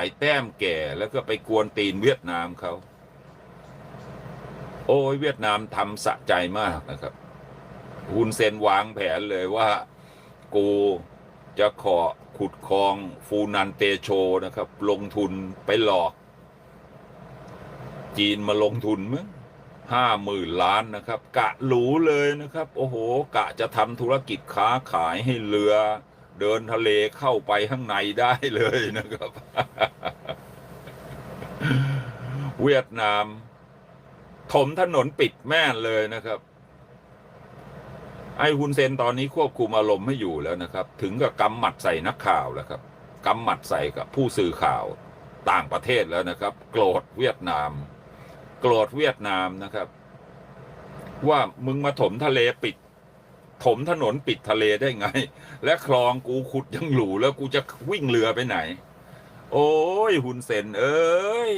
สัยแต้มแก่ แล้วก็ไปกวนตีนเวียดนามเขา โอ้ยเวียดนามทำสะใจมากนะครับฮุนเซนวางแผนเลยว่า กูจะขอขุดคลองฟูนันเตโชนะครับ ลงทุนไปหลอก จีนมาลงทุนมั้งห้าหมื่นล้านนะครับ กะหรูเลยนะครับ โอ้โห กะจะทำธุรกิจค้าขายให้เรือ เดินทะเลเข้าไปข้างในได้เลยนะครับ เวียดนาม ถมถนนปิดแม่นเลยนะครับ ไอ้ฮุนเซนตอนนี้ควบคุมอารมณ์ไม่อยู่แล้วนะครับ ถึงกับกำหมัดใส่นักข่าวแล้วครับกำหมัดใส่กับผู้สื่อข่าวต่างประเทศแล้วนะครับ โกรธเวียดนาม โกรธเวียดนามนะครับ ว่ามึงมาถมทะเลปิด ถมถนนปิดทะเลได้ไง และคลองกูขุดยังหลูแล้วกูจะวิ่งเรือไปไหน โอ้ยหุนเซนเอ้ย